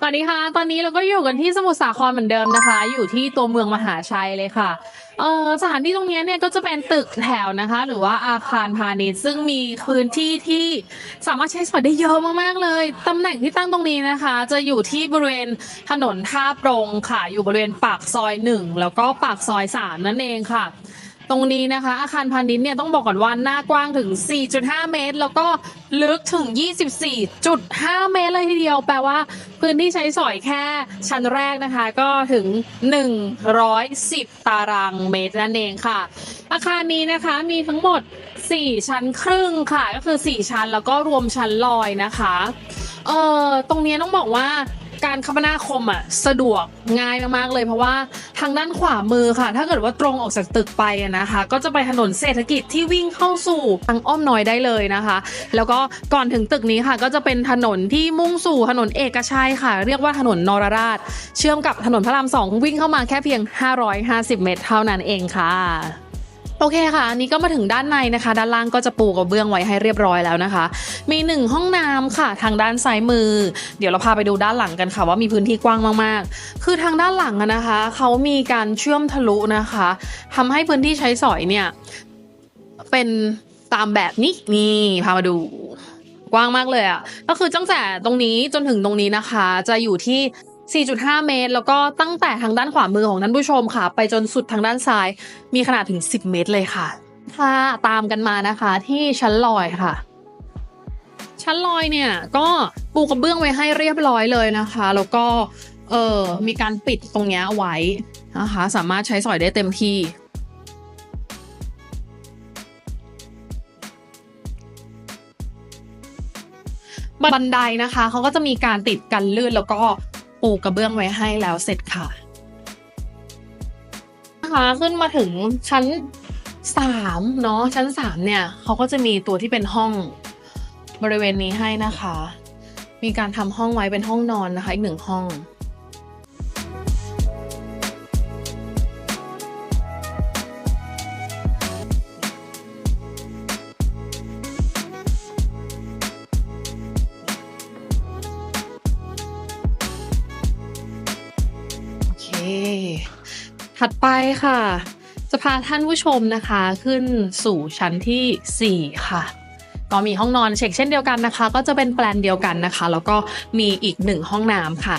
สวัสดีค่ะ ตอนนี้เราก็อยู่กันที่สมุทรสาครเหมือนเดิมนะคะ อยู่ที่ตัวเมืองมหาชัยเลยค่ะ เออสถานที่ตรงนี้เนี่ยก็จะเป็นตึกแถวนะคะ หรือว่าอาคารพาณิชย์ซึ่งมีพื้นที่ที่สามารถใช้สอยได้เยอะมากๆเลยตำแหน่งที่ตั้งตรงนี้นะคะ จะอยู่ที่บริเวณถนนท่าปรงค่ะ อยู่บริเวณปากซอยหนึ่งแล้วก็ปากซอยสามนั่นเองค่ะ ตรงนี้นะคะ อาคารพาณิชย์เนี่ยต้องบอกก่อนว่าหน้ากว้างถึง 4.5 เมตร แล้วก็ลึกถึง 24.5 เมตรเลยทีเดียว แปลว่าพื้นที่ใช้สอยแค่ชั้นแรกนะคะ ก็ถึง 110 ตารางเมตรนั่นเองค่ะ อาคารนี้นะคะมีทั้งหมด 4 ชั้นครึ่งค่ะ ก็คือ 4 ชั้นแล้วก็รวมชั้นลอยนะคะ เอ่อ ตรงนี้ต้องบอกว่า การคมนาคมอะสะดวกง่ายมากๆเลย เพราะว่าทางด้านขวามือค่ะ ถ้าเกิดว่าตรงออกจากตึกไปนะคะ ก็จะไปถนนเศรษฐกิจที่วิ่งเข้าสู่ทางอ้อมน้อยได้เลยนะคะ แล้วก็ก่อนถึงตึกนี้ค่ะ ก็จะเป็นถนนที่มุ่งสู่ถนนเอกชัยค่ะ เรียกว่าถนนนรราช เชื่อมกับถนนพระรามสองวิ่งเข้ามาแค่เพียง 550 เมตร เท่านั้นเองค่ะ โอเคค่ะ อันนี้ก็มาถึงด้านในนะคะ ด้านล่างก็จะปูกระเบื้องไว้ให้เรียบร้อยแล้วนะคะ มีหนึ่งห้องน้ำค่ะ ทางด้านซ้ายมือ เดี๋ยวเราพาไปดูด้านหลังกันค่ะ ว่ามีพื้นที่กว้างมากๆ คือทางด้านหลังนะคะ เขามีการเชื่อมทะลุนะคะทำให้พื้นที่ใช้สอยเนี่ย เป็นตามแบบนี้นี่พามาดูกว้างมากเลยอะ่ะ ก็คือตั้งแต่ตรงนี้จนถึงตรงนี้นะคะ จะอยู่ที่ 4.5 เมตร แล้วก็ตั้งแต่ทางด้านขวามือของท่านผู้ชมค่ะ ไปจนสุดทางด้านซ้าย มีขนาดถึง 10 เมตรเลยค่ะค่ะตามกันมานะคะที่ชั้นลอยค่ะ ชั้นลอยเนี่ยก็ปูกระเบื้องไว้ให้เรียบร้อยเลยนะคะ แล้วก็เออมีการปิดตรงเนี้ยเอาไว้นะคะ สามารถใช้สอยได้เต็มที่บันไดนะคะเขาก็จะมีการติดกันลื่นแล้วก็ ปูกระเบื้องไว้ให้แล้วเสร็จค่ะนะคะขึ้นมาถึงชั้นสามเนาะชั้นสามเนี่ยเขาก็จะมีตัวที่เป็นห้องบริเวณนี้ให้นะคะ มีการทำห้องไว้เป็นห้องนอนนะคะ อีกหนึ่งห้อง ถัดไปค่ะ จะพาท่านผู้ชมนะคะขึ้นสู่ชั้นทีสี่ 4 ค่ะ ก็มีห้องนอนเช็คเช่นเดียวกันนะคะ ก็จะเป็นแปลนเดียวกันนะคะ แล้วก็มีอีกหนึ่งห้องน้ำค่ะ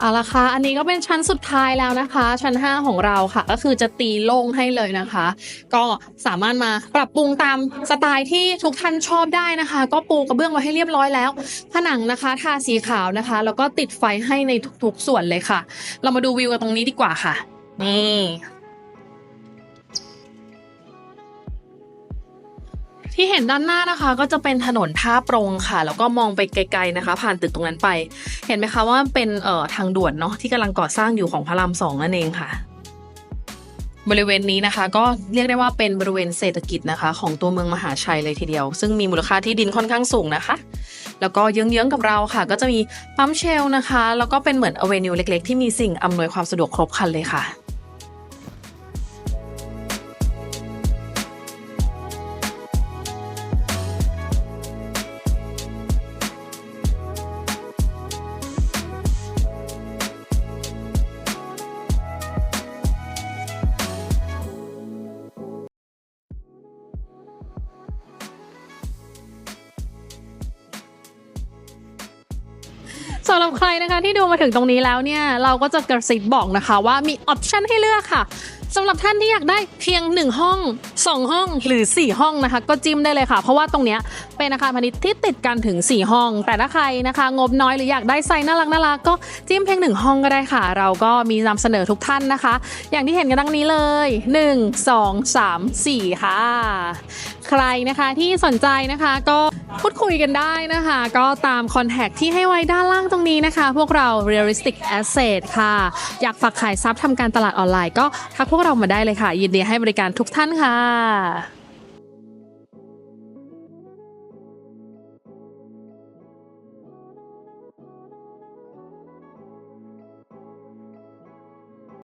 เอาละค่ะ อันนี้ก็เป็นชั้นสุดท้ายแล้วนะคะ ชั้น 5 ของเราค่ะ ก็คือจะตีโล่งให้เลยนะคะ ก็สามารถมาปรับปรุงตามสไตล์ที่ทุกท่านชอบได้นะคะ ก็ปูกระเบื้องไว้ให้เรียบร้อยแล้ว ผนังนะคะ ทาสีขาวนะคะ แล้วก็ติดไฟให้ในทุกๆส่วนเลยค่ะ เรามาดูวิวกันตรงนี้ดีกว่าค่ะ นี่ ที่เห็นด้านหน้านะคะก็จะเป็นถนนท่าปรงค่ะ แล้วก็มองไปไกลๆนะคะ ผ่านตึกตรงนั้นไป เห็นไหมคะว่าเป็นเอ่อทางด่วนเนาะที่กำลังก่อสร้างอยู่ของพระรามสองนั่นเองค่ะ บริเวณนี้นะคะ ก็เรียกได้ว่าเป็นบริเวณเศรษฐกิจนะคะ ของตัวเมืองมหาชัยเลยทีเดียว ซึ่งมีมูลค่าที่ดินค่อนข้างสูงนะคะ แล้วก็เยื้องๆกับเราค่ะ ก็จะมีปั๊มเชลนะคะ แล้วก็เป็นเหมือนอเวนิวเล็ก ๆ ที่มีสิ่งอำนวยความสะดวกครบครันเลยค่ะ สำหรับใครนะคะที่ดูมาถึงตรงนี้แล้วเนี่ย เราก็จะกระซิบบอกนะคะว่ามีออปชันให้เลือกค่ะสำหรับท่านที่อยากได้เพียง 1 ห้อง 2 ห้องหรือ 4 ห้องนะคะ ก็จิ้มได้เลยค่ะ เพราะว่าตรงเนี้ยเป็นอาคารพาณิชย์ที่ติดกันถึง 4 ห้อง แต่ถ้าใครนะคะ งบน้อยหรืออยากได้ไซส์น่ารักน่ารักก็จิ้มเพียง 1 ห้องก็ได้ค่ะ เราก็มีนำเสนอทุกท่านนะคะ อย่างที่เห็นกันดังนี้เลย 1 2 3 4 ค่ะ ใครนะคะที่สนใจนะคะก็ พูดคุยกันได้นะคะ ก็ตามคอนแทคที่ให้ไว้ด้านล่างตรงนี้นะคะ พวกเรา realistic asset ค่ะ อยากฝากขายทรัพย์ทำการตลาดออนไลน์ก็ทักพวกเรามาได้เลยค่ะ ยินดีให้บริการทุกท่านค่ะ